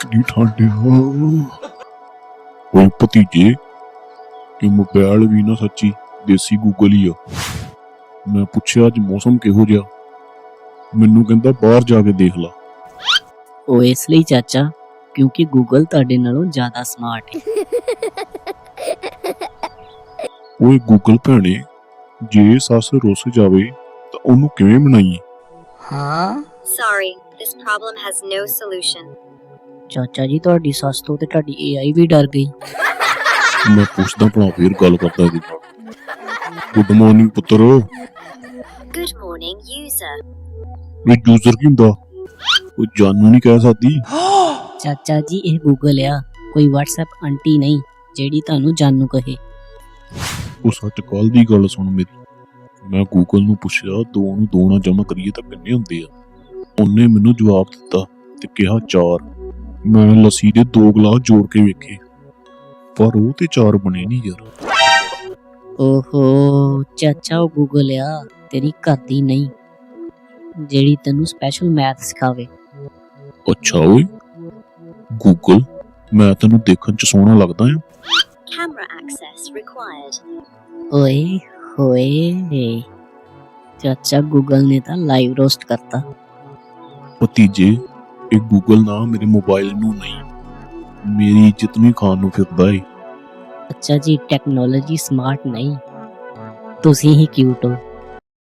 ਕਿੰਨੀ ਠੰਡ ਆ। ਓਏ ਭਤੀਜੇ ਇਹ ਮੋਬਾਈਲ ਵੀ ਨਾ ਸੱਚੀ ਦੇਸੀ ਗੂਗਲ ਹੀ ਆ। ਮੈਂ ਪੁੱਛਿਆ ਅੱਜ ਮੌਸਮ ਕਿਹੋ ਜਿਹਾ? ਮੈਨੂੰ ਕਹਿੰਦਾ ਬਾਹਰ ਜਾ ਕੇ ਦੇਖ ਲਾ। ਉਹ ਇਸ ਲਈ ਚਾਚਾ ਕਿਉਂਕਿ ਗੂਗਲ ਤੁਹਾਡੇ ਨਾਲੋਂ ਜ਼ਿਆਦਾ ਸਮਾਰਟ ਹੈ। ਓਏ ਗੂਗਲ ਭੈਣੇ ਜੇ ਸੱਸ ਰੁੱਸ ਜਾਵੇ ਤਾਂ ਉਹਨੂੰ ਕਿਵੇਂ ਮਨਾਈਏ? Sorry, this problem has no solution. ਚਾਚਾ ਜੀ ਤੁਹਾਡੀ ਸੱਸ ਤੋਂ ਤੇ ਤੁਹਾਡੀ AI ਵੀ ਡਰ ਗਈ। ਮੈਂ ਪੁੱਛਦਾ ਭਲਾ ਫੇਰ ਗੱਲ ਕਰਦਾ ਇਹਦੇ ਨਾਲ। ਗੁੱਡ ਮਾਰਨਿੰਗ ਪੁੱਤਰ। Good morning, user. ਇਹ ਯੂਜ਼ਰ ਕੀ ਹੁੰਦਾ? ਉਹ ਜਾਨੂ ਨਹੀਂ ਕਹਿ ਸਕਦੀ। ਚਾਚਾ ਜੀ ਇਹ ਗੂਗਲ ਆ। ਕੋਈ WhatsApp ਆਂਟੀ ਨਹੀਂ ਜਿਹੜੀ ਤੁਹਾਨੂੰ ਜਾਣੂ ਕਹੇ। ਉਹ ਸੱਚ ਕੱਲ ਦੀ ਗੱਲ ਸੁਣ ਮੇਰੀ। ਮੈਂ ਗੂਗਲ ਨੂੰ ਪੁੱਛਿਆ ਦੋ ਨੂੰ ਦੋ ਨਾਲ ਜਮਾ ਕਰੀਏ ਤਾਂ ਕਿੰਨੇ ਹੁੰਦੇ ਆ? ਉਹਨੇ ਮੈਨੂੰ ਜਵਾਬ ਦਿੱਤਾ ਤੇ ਕਿਹਾ ਚਾਰ। ਮੈਂ ਲੱਸੀ ਦੇ ਦੋ ਗਲਾਸ ਜੋੜ ਕੇ ਵੇਖੇ। ਪਰ ਉਹ ਤੇ ਚਾਰ ਬਣੇ ਨਹੀਂ ਯਾਰ। ਓਹੋ ਚਾਚਾ ਉਹ ਗੂਗਲ ਆ ਤੇਰੀ ਘਰ ਦੀ ਨਹੀਂ ਜਿਹੜੀ ਤੈਨੂੰ ਸਪੈਸ਼ਲ ਮੈਥ ਸਿਖਾਵੇ। ਅੱਛਾ ਓਏ ਗੂਗਲ ਮੈਂ ਤੈਨੂੰ ਦੇਖਣ ਚ ਸੋਹਣਾ ਲੱਗਦਾ ਆ। Camera access required. ਓਏ ਹੋਏ ਚਾਚਾ ਗੂਗਲ ਨੇ ਤਾਂ ਲਾਈਵ ਰੋਸਟ ਕਰਤਾ। ਭਤੀਜੇ ਇਹ ਗੂਗਲ ਨਾ ਮੇਰੇ ਮੋਬਾਈਲ ਨੂੰ ਨਹੀਂ ਮੇਰੀ ਇੱਜ਼ਤ ਨੂੰ ਹੀ ਖਾਣ ਨੂੰ ਫਿਰਦਾ ਏ। ਅੱਛਾ ਜੀ ਟੈਕਨੋਲੋਜੀ ਸਮਾਰਟ ਨਹੀਂ। ਤੁਸੀਂ ਹੀ ਕਿਊਟ ਹੋ।